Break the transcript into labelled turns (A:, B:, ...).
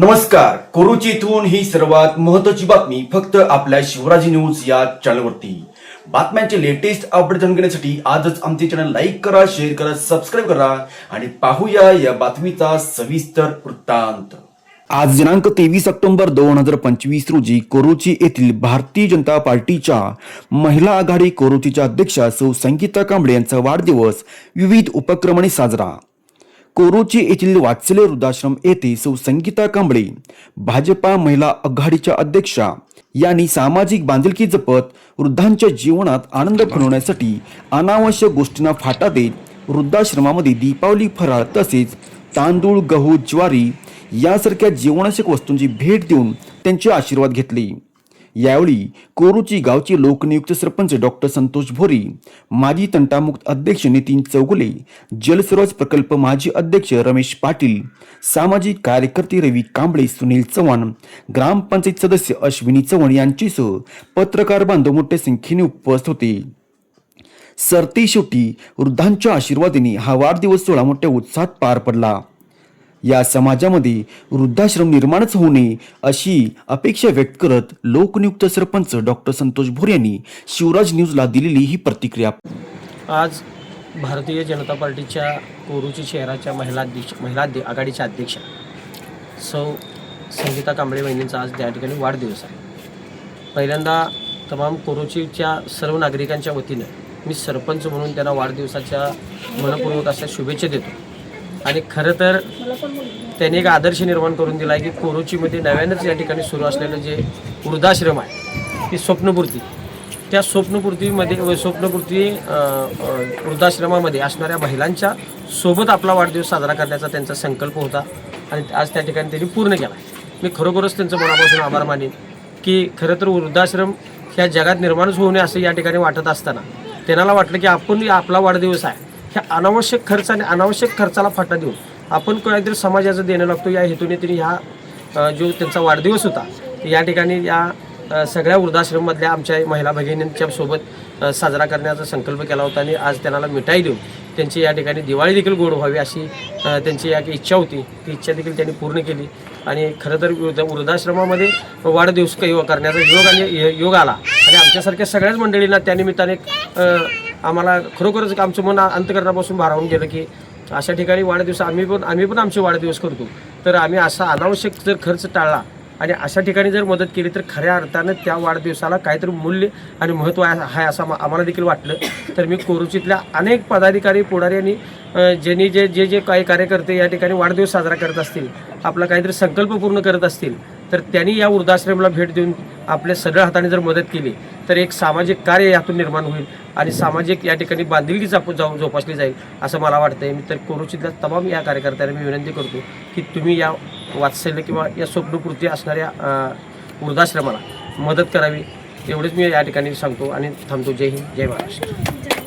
A: नमस्कार. कोरुची इथून ही सर्वात महत्वाची बातमी फक्त आपल्या शिवराजी न्यूज या चॅनलवरती. बातम्यांचे लेटेस्ट अपडेट जाणून घेण्यासाठी आजच आमचे चॅनल लाईक करा शेअर करा सबस्क्राईब करा आणि पाहूया या बातमीचा सविस्तर वृत्तांत. आज दिनांक तेवीस ऑक्टोबर दोन हजार पंचवीस रोजी कोरुची येथील भारतीय जनता पार्टीच्या महिला आघाडी कोरुचीच्या अध्यक्षा सौ संगीता कांबळे यांचा वाढदिवस विविध उपक्रमांनी साजरा. कोरोची येथील वात्सल्य वृद्धाश्रम येथे सौ संगीता कांबळे भाजपा महिला आघाडीच्या अध्यक्षा यांनी सामाजिक बांधिलकी जपत वृद्धांच्या जीवनात आनंद फुलवण्यासाठी अनावश्यक गोष्टींना फाटा देत वृद्धाश्रमामध्ये दीपावली फराळ तसेच तांदूळ गहू ज्वारी यासारख्या जीवनाशक वस्तूंची भेट देऊन त्यांचे आशीर्वाद घेतले. यावेळी कोरूची गावचे लोकनियुक्त सरपंच डॉक्टर संतोष भोरी माजी तंटामुक्त अध्यक्ष नितीन चौगुले जलसरोज प्रकल्प माजी अध्यक्ष रमेश पाटील सामाजिक कार्यकर्ते रवी कांबळे सुनील चव्हाण ग्रामपंचायत सदस्य अश्विनी चव्हाण यांचेसह पत्रकार बांधव मोठ्या संख्येने उपस्थित होते. सरते शेवटी वृद्धांच्या आशीर्वादाने हा वाढदिवस सोहळा मोठ्या उत्साहात पार पडला. या समाजामध्ये वृद्धाश्रम निर्माणच होणे अशी अपेक्षा व्यक्त करत लोकनियुक्त सरपंच डॉक्टर संतोष भोर यांनी शिवराज न्यूजला दिलेली ही प्रतिक्रिया.
B: आज भारतीय जनता पार्टीच्या कोरूची शहराच्या महिला अध्यक्ष महिला आघाडीच्या अध्यक्षा सौ संगीता कांबळे वहिनींचा आज त्या ठिकाणी वाढदिवस आहे. पहिल्यांदा तमाम कोरोचीच्या सर्व नागरिकांच्या वतीनं मी सरपंच म्हणून त्यांना वाढदिवसाच्या मनपूर्वक अशा शुभेच्छा देतो. आणि खरं तर त्यांनी एक आदर्श निर्माण करून दिला आहे की कोरोचीमध्ये नव्यानंच या ठिकाणी सुरू असलेलं जे वृद्धाश्रम आहे ती स्वप्नपूर्ती. त्या स्वप्नपूर्तीमध्ये व स्वप्नपूर्ती वृद्धाश्रमामध्ये असणाऱ्या महिलांच्या सोबत आपला वाढदिवस साजरा करण्याचा त्यांचा संकल्प होता आणि आज त्या ठिकाणी त्यांनी पूर्ण केला मी खरोखरच त्यांचं मनापासून आभार मानेन की खरं तर वृद्धाश्रम ह्या जगात निर्माणच होऊ नये असं या ठिकाणी वाटत असताना त्यांना वाटलं की आपण आपला वाढदिवस आहे. ह्या अनावश्यक खर्च आणि अनावश्यक खर्चाला फाटा देऊन आपण काहीतरी समाजाचं देणं लागतो. या हेतूने त्यांनी ह्या जो त्यांचा वाढदिवस होता या ठिकाणी या सगळ्या वृद्धाश्रममधल्या आमच्या महिला भगिनींच्या सोबत साजरा करण्याचा संकल्प केला होता आणि आज त्यांना मिठाई देऊन त्यांची या ठिकाणी दिवाळी देखील गोड व्हावी अशी त्यांची या इच्छा होती. ती इच्छा देखील त्यांनी पूर्ण केली आणि खरं तर वृद्धाश्रमामध्ये वाढदिवस योग करण्याचा योग आणि योग आला. आणि आमच्यासारख्या सगळ्याच मंडळींना त्यानिमित्ताने आम्हाला खरोखरच आमचं मन अंतकरणापासून भारावून गेलं की अशा ठिकाणी वाढदिवस आम्ही पण आम्ही पण आमचे वाढदिवस करतो. तर आम्ही असा अनावश्यक जर खर्च टाळला आणि अशा ठिकाणी जर मदत केली तर खऱ्या अर्थानं त्या वाढदिवसाला काहीतरी मूल्य आणि महत्त्व आहे असं आम्हाला देखील वाटलं. तर मी कोरुचीतल्या अनेक पदाधिकारी पुढारी आणि ज्यांनी जे जे जे काही कार्यकर्ते या ठिकाणी वाढदिवस साजरा करत असतील आपला काहीतरी संकल्प पूर्ण करत असतील तर त्यांनी या वृद्धाश्रमाला भेट देऊन आपल्या सरळ हाताने जर मदत केली तर एक सामाजिक कार्य यातून निर्माण होईल आणि सामाजिक या ठिकाणी बांधिलकी जाप जाऊ जोपासली जाईल असं मला वाटतंय. मी तर कोरोचितल्या तमाम या कार्यकर्त्यांना मी विनंती करतो की तुम्ही या वात्सल्य किंवा या स्वप्नपूर्ती असणाऱ्या वृद्धाश्रमाला मदत करावी एवढंच मी या ठिकाणी सांगतो आणि थांबतो. जय हिंद जय महाराष्ट्र.